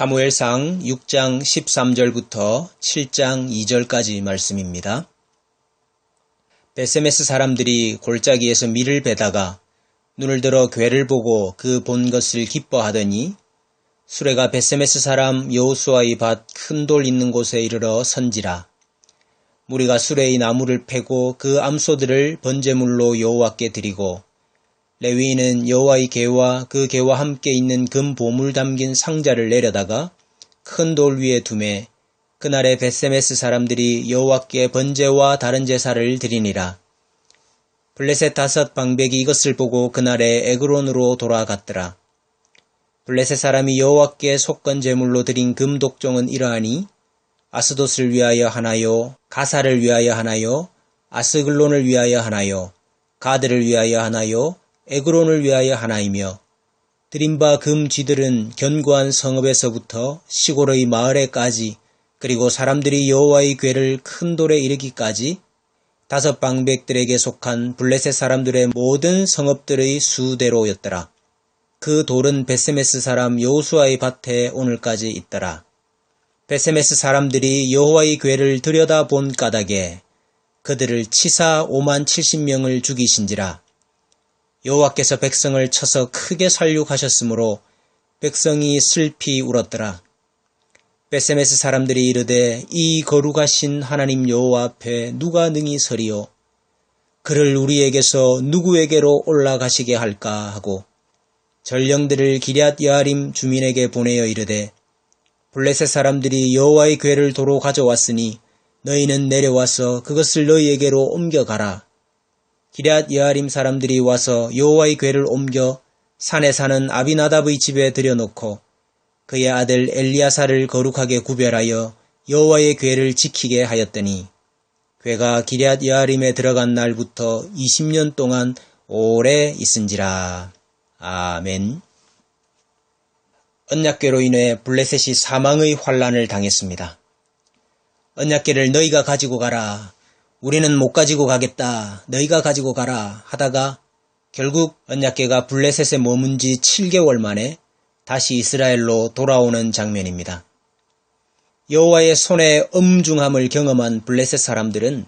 사무엘상 6장 13절부터 7장 2절까지 말씀입니다. 베세메스 사람들이 골짜기에서 밀을 베다가 눈을 들어 괴를 보고 그 본 것을 기뻐하더니 수레가 베세메스 사람 여호수아의 밭 큰 돌 있는 곳에 이르러 선지라 무리가 수레의 나무를 패고 그 암소들을 번제물로 여호와께 드리고 레위인은 여호와의 개와 그 개와 함께 있는 금 보물 담긴 상자를 내려다가 큰 돌 위에 두매 그날에 베세메스 사람들이 여호와께 번제와 다른 제사를 드리니라. 블레셋 다섯 방백이 이것을 보고 그날에 에그론으로 돌아갔더라. 블레셋 사람이 여호와께 속건 제물로 드린 금 독종은 이러하니 아스돗을 위하여 하나요, 가사를 위하여 하나요, 아스글론을 위하여 하나요, 가드를 위하여 하나요, 에그론을 위하여 하나이며 드린 바금 쥐들은 견고한 성읍에서부터 시골의 마을에까지 그리고 사람들이 여호와의 궤를 큰 돌에 이르기까지 다섯 방백들에게 속한 블레셋 사람들의 모든 성읍들의 수대로였더라. 그 돌은 베세메스 사람 여호수아의 밭에 오늘까지 있더라. 베세메스 사람들이 여호와의 궤를 들여다본 까닭에 그들을 치사 5만 70명을 죽이신지라. 여호와께서 백성을 쳐서 크게 살육하셨으므로 백성이 슬피 울었더라. 베세메스 사람들이 이르되 이 거룩하신 하나님 여호와 앞에 누가 능히 서리요? 그를 우리에게서 누구에게로 올라가시게 할까 하고 전령들을 기럇 여아림 주민에게 보내어 이르되 블레셋 사람들이 여호와의 궤를 도로 가져왔으니 너희는 내려와서 그것을 너희에게로 옮겨가라. 기럇 여아림 사람들이 와서 여호와의 궤를 옮겨 산에 사는 아비나답의 집에 들여놓고 그의 아들 엘리야사를 거룩하게 구별하여 여호와의 궤를 지키게 하였더니 궤가 기럇 여아림에 들어간 날부터 20년 동안 오래 있은지라. 아멘. 언약궤로 인해 블레셋이 사망의 환란을 당했습니다. 언약궤를 너희가 가지고 가라. 우리는 못 가지고 가겠다. 너희가 가지고 가라. 하다가 결국 언약궤가 블레셋에 머문 지 7개월 만에 다시 이스라엘로 돌아오는 장면입니다. 여호와의 손의 엄중함을 경험한 블레셋 사람들은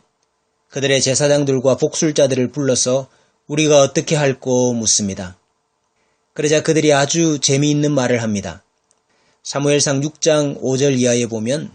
그들의 제사장들과 복술자들을 불러서 우리가 어떻게 할꼬 묻습니다. 그러자 그들이 아주 재미있는 말을 합니다. 사무엘상 6장 5절 이하에 보면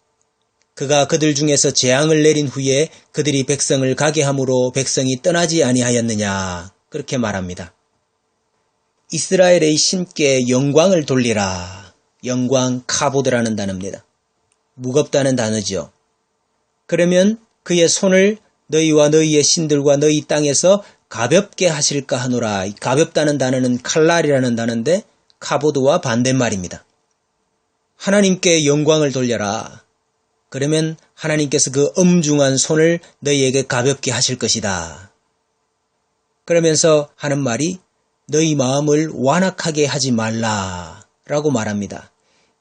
그가 그들 중에서 재앙을 내린 후에 그들이 백성을 가게 함으로 백성이 떠나지 아니하였느냐? 그렇게 말합니다. 이스라엘의 신께 영광을 돌리라. 영광 카보드라는 단어입니다. 무겁다는 단어지요. 그러면 그의 손을 너희와 너희의 신들과 너희 땅에서 가볍게 하실까 하노라. 가볍다는 단어는 칼날이라는 단어인데 카보드와 반대말입니다. 하나님께 영광을 돌려라. 그러면 하나님께서 그 엄중한 손을 너희에게 가볍게 하실 것이다. 그러면서 하는 말이 너희 마음을 완악하게 하지 말라. 라고 말합니다.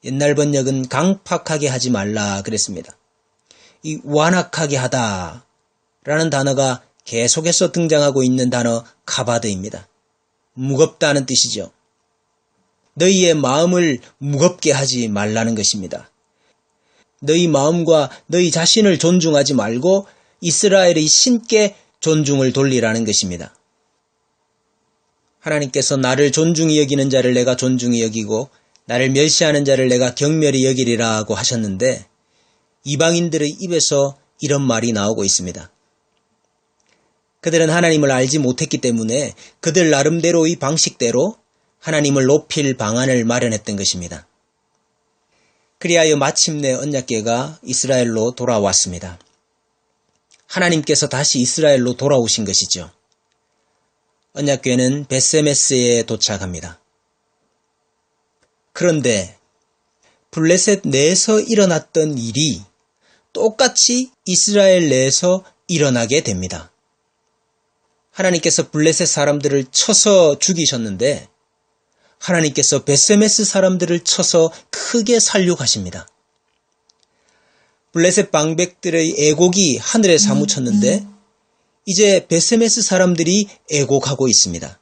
옛날 번역은 강팍하게 하지 말라 그랬습니다. 이 완악하게 하다 라는 단어가 계속해서 등장하고 있는 단어 카바드입니다. 무겁다는 뜻이죠. 너희의 마음을 무겁게 하지 말라는 것입니다. 너희 마음과 너희 자신을 존중하지 말고 이스라엘의 신께 존중을 돌리라는 것입니다. 하나님께서 나를 존중히 여기는 자를 내가 존중히 여기고 나를 멸시하는 자를 내가 경멸히 여기리라고 하셨는데 이방인들의 입에서 이런 말이 나오고 있습니다. 그들은 하나님을 알지 못했기 때문에 그들 나름대로의 방식대로 하나님을 높일 방안을 마련했던 것입니다. 그리하여 마침내 언약계가 이스라엘로 돌아왔습니다. 하나님께서 다시 이스라엘로 돌아오신 것이죠. 언약궤는 베세메스에 도착합니다. 그런데 블레셋 내에서 일어났던 일이 똑같이 이스라엘 내에서 일어나게 됩니다. 하나님께서 블레셋 사람들을 쳐서 죽이셨는데 하나님께서 베세메스 사람들을 쳐서 크게 살육하십니다. 블레셋 방백들의 애곡이 하늘에 사무쳤는데 이제 베세메스 사람들이 애곡하고 있습니다.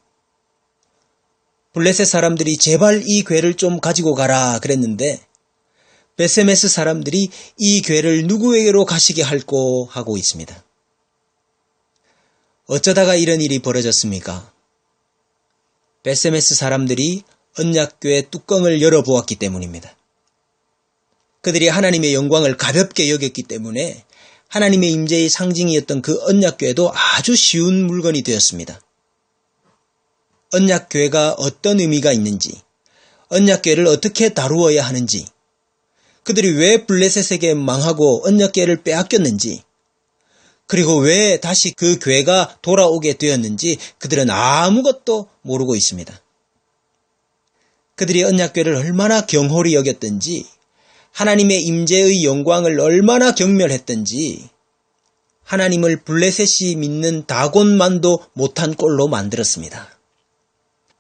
블레셋 사람들이 제발 이 괴를 좀 가지고 가라 그랬는데 베세메스 사람들이 이 괴를 누구에게로 가시게 할고 하고 있습니다. 어쩌다가 이런 일이 벌어졌습니까? 베세메스 사람들이 언약궤의 뚜껑을 열어보았기 때문입니다. 그들이 하나님의 영광을 가볍게 여겼기 때문에 하나님의 임재의 상징이었던 그 언약궤도 아주 쉬운 물건이 되었습니다. 언약궤가 어떤 의미가 있는지, 언약궤를 어떻게 다루어야 하는지, 그들이 왜 블레셋에게 망하고 언약궤를 빼앗겼는지, 그리고 왜 다시 그 괴가 돌아오게 되었는지 그들은 아무것도 모르고 있습니다. 그들이 언약궤를 얼마나 경홀히 여겼든지 하나님의 임재의 영광을 얼마나 경멸했든지 하나님을 블레셋이 믿는 다곤만도 못한 꼴로 만들었습니다.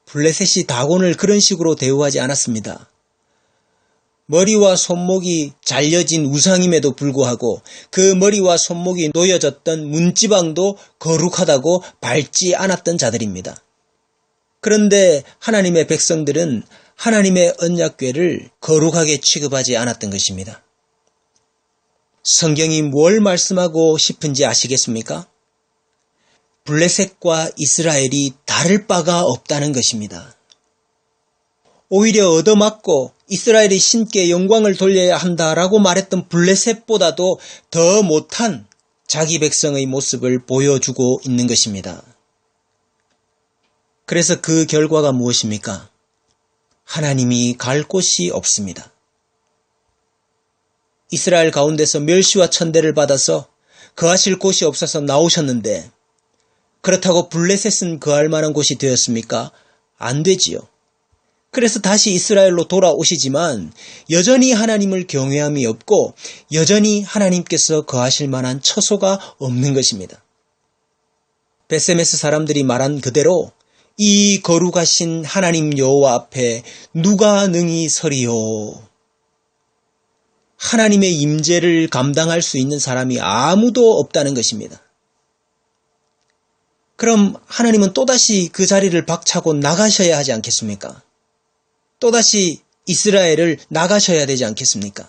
블레셋이 다곤을 그런 식으로 대우하지 않았습니다. 머리와 손목이 잘려진 우상임에도 불구하고 그 머리와 손목이 놓여졌던 문지방도 거룩하다고 밟지 않았던 자들입니다. 그런데 하나님의 백성들은 하나님의 언약궤를 거룩하게 취급하지 않았던 것입니다. 성경이 뭘 말씀하고 싶은지 아시겠습니까? 블레셋과 이스라엘이 다를 바가 없다는 것입니다. 오히려 얻어맞고 이스라엘이 신께 영광을 돌려야 한다라고 말했던 블레셋보다도 더 못한 자기 백성의 모습을 보여주고 있는 것입니다. 그래서 그 결과가 무엇입니까? 하나님이 갈 곳이 없습니다. 이스라엘 가운데서 멸시와 천대를 받아서 거하실 곳이 없어서 나오셨는데 그렇다고 블레셋은 거할 만한 곳이 되었습니까? 안 되지요. 그래서 다시 이스라엘로 돌아오시지만 여전히 하나님을 경외함이 없고 여전히 하나님께서 거하실 만한 처소가 없는 것입니다. 베세메스 사람들이 말한 그대로 이 거룩하신 하나님 여호와 앞에 누가 능히 서리요? 하나님의 임재를 감당할 수 있는 사람이 아무도 없다는 것입니다. 그럼 하나님은 또다시 그 자리를 박차고 나가셔야 하지 않겠습니까? 또다시 이스라엘을 나가셔야 되지 않겠습니까?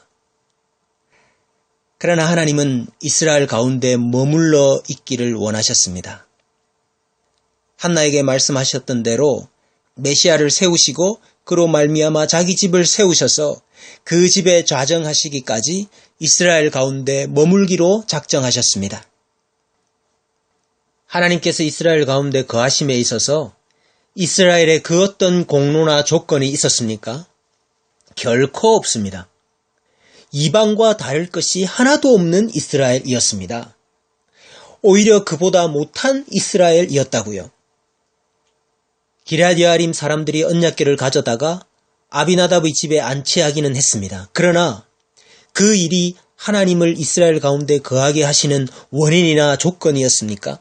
그러나 하나님은 이스라엘 가운데 머물러 있기를 원하셨습니다. 한나에게 말씀하셨던 대로 메시아를 세우시고 그로 말미암아 자기 집을 세우셔서 그 집에 좌정하시기까지 이스라엘 가운데 머물기로 작정하셨습니다. 하나님께서 이스라엘 가운데 거하심에 있어서 이스라엘에 그 어떤 공로나 조건이 있었습니까? 결코 없습니다. 이방과 다를 것이 하나도 없는 이스라엘이었습니다. 오히려 그보다 못한 이스라엘이었다고요. 기라디아림 사람들이 언약계를 가져다가 아비나답의 집에 안치하기는 했습니다. 그러나 그 일이 하나님을 이스라엘 가운데 거하게 하시는 원인이나 조건이었습니까?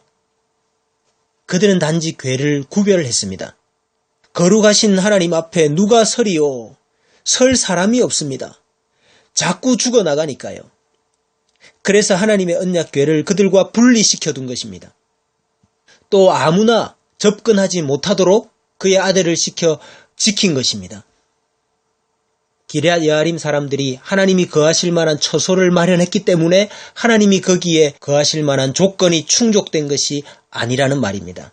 그들은 단지 괴를 구별했습니다. 거룩하신 하나님 앞에 누가 서리요? 설 사람이 없습니다. 자꾸 죽어나가니까요. 그래서 하나님의 언약궤를 그들과 분리시켜 둔 것입니다. 또 아무나 접근하지 못하도록 그의 아들을 시켜 지킨 것입니다. 기레앗 여아림 사람들이 하나님이 거하실 만한 처소를 마련했기 때문에 하나님이 거기에 거하실 만한 조건이 충족된 것이 아니라는 말입니다.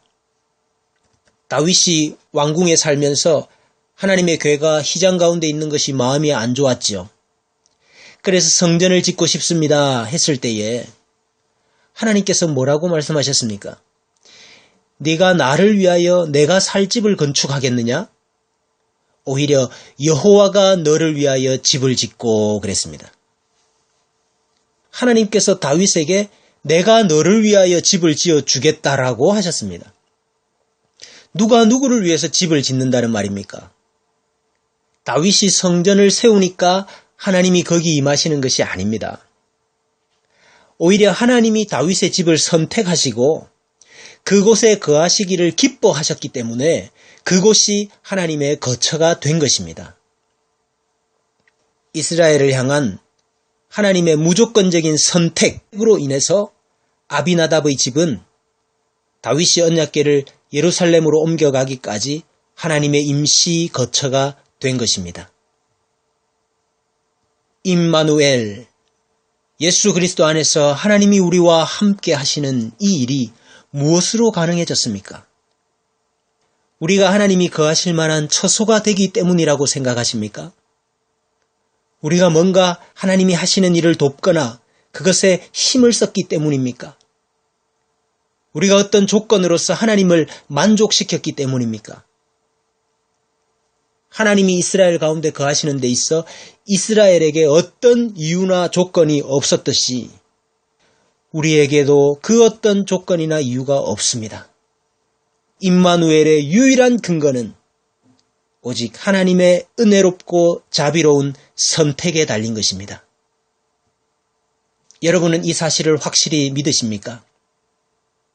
다윗이 왕궁에 살면서 하나님의 괴가 희장 가운데 있는 것이 마음이 안 좋았지요. 그래서 성전을 짓고 싶습니다 했을 때에 하나님께서 뭐라고 말씀하셨습니까? 네가 나를 위하여 내가 살 집을 건축하겠느냐? 오히려 여호와가 너를 위하여 집을 짓고 그랬습니다. 하나님께서 다윗에게 내가 너를 위하여 집을 지어 주겠다라고 하셨습니다. 누가 누구를 위해서 집을 짓는다는 말입니까? 다윗이 성전을 세우니까 하나님이 거기 임하시는 것이 아닙니다. 오히려 하나님이 다윗의 집을 선택하시고 그곳에 거하시기를 기뻐하셨기 때문에 그곳이 하나님의 거처가 된 것입니다. 이스라엘을 향한 하나님의 무조건적인 선택으로 인해서 아비나답의 집은 다윗이 언약계를 예루살렘으로 옮겨가기까지 하나님의 임시 거처가 된 것입니다. 임마누엘 예수 그리스도 안에서 하나님이 우리와 함께 하시는 이 일이 무엇으로 가능해졌습니까? 우리가 하나님이 거하실 만한 처소가 되기 때문이라고 생각하십니까? 우리가 뭔가 하나님이 하시는 일을 돕거나 그것에 힘을 썼기 때문입니까? 우리가 어떤 조건으로서 하나님을 만족시켰기 때문입니까? 하나님이 이스라엘 가운데 거하시는 데 있어 이스라엘에게 어떤 이유나 조건이 없었듯이 우리에게도 그 어떤 조건이나 이유가 없습니다. 임마누엘의 유일한 근거는 오직 하나님의 은혜롭고 자비로운 선택에 달린 것입니다. 여러분은 이 사실을 확실히 믿으십니까?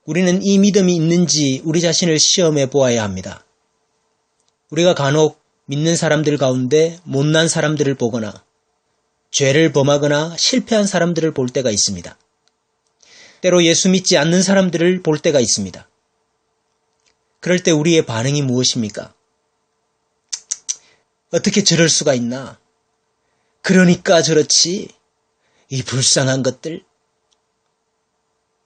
우리는 이 믿음이 있는지 우리 자신을 시험해 보아야 합니다. 우리가 간혹 믿는 사람들 가운데 못난 사람들을 보거나 죄를 범하거나 실패한 사람들을 볼 때가 있습니다. 때로 예수 믿지 않는 사람들을 볼 때가 있습니다. 그럴 때 우리의 반응이 무엇입니까? 어떻게 저럴 수가 있나? 그러니까 저렇지. 이 불쌍한 것들.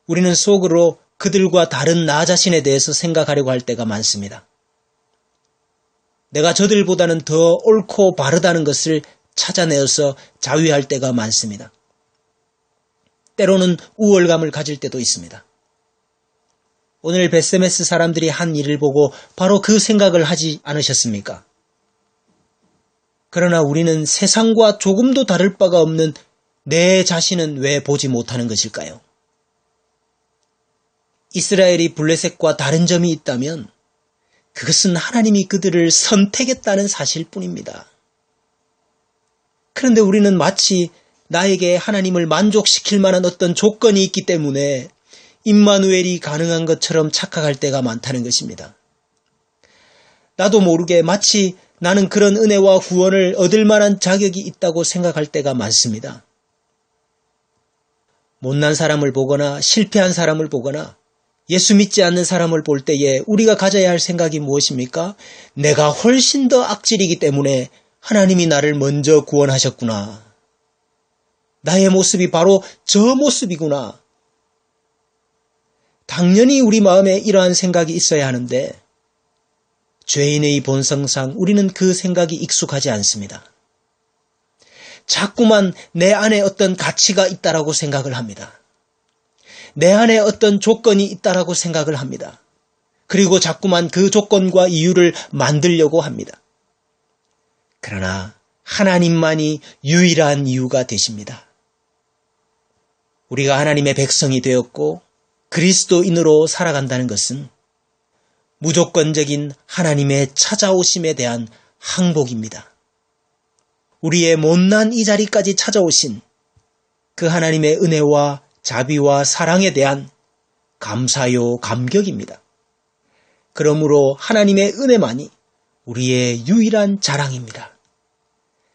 우리는 속으로 그들과 다른 나 자신에 대해서 생각하려고 할 때가 많습니다. 내가 저들보다는 더 옳고 바르다는 것을 찾아내어서 자위할 때가 많습니다. 때로는 우월감을 가질 때도 있습니다. 오늘 베스메스 사람들이 한 일을 보고 바로 그 생각을 하지 않으셨습니까? 그러나 우리는 세상과 조금도 다를 바가 없는 내 자신은 왜 보지 못하는 것일까요? 이스라엘이 블레셋과 다른 점이 있다면 그것은 하나님이 그들을 선택했다는 사실 뿐입니다. 그런데 우리는 마치 나에게 하나님을 만족시킬 만한 어떤 조건이 있기 때문에 임마누엘이 가능한 것처럼 착각할 때가 많다는 것입니다. 나도 모르게 마치 나는 그런 은혜와 구원을 얻을 만한 자격이 있다고 생각할 때가 많습니다. 못난 사람을 보거나 실패한 사람을 보거나 예수 믿지 않는 사람을 볼 때에 우리가 가져야 할 생각이 무엇입니까? 내가 훨씬 더 악질이기 때문에 하나님이 나를 먼저 구원하셨구나. 나의 모습이 바로 저 모습이구나. 당연히 우리 마음에 이러한 생각이 있어야 하는데 죄인의 본성상 우리는 그 생각이 익숙하지 않습니다. 자꾸만 내 안에 어떤 가치가 있다라고 생각을 합니다. 내 안에 어떤 조건이 있다라고 생각을 합니다. 그리고 자꾸만 그 조건과 이유를 만들려고 합니다. 그러나 하나님만이 유일한 이유가 되십니다. 우리가 하나님의 백성이 되었고 그리스도인으로 살아간다는 것은 무조건적인 하나님의 찾아오심에 대한 항복입니다. 우리의 못난 이 자리까지 찾아오신 그 하나님의 은혜와 자비와 사랑에 대한 감사요 감격입니다. 그러므로 하나님의 은혜만이 우리의 유일한 자랑입니다.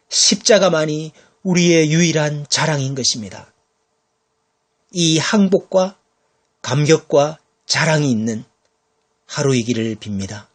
십자가만이 우리의 유일한 자랑인 것입니다. 이 항복과 감격과 자랑이 있는 하루이기를 빕니다.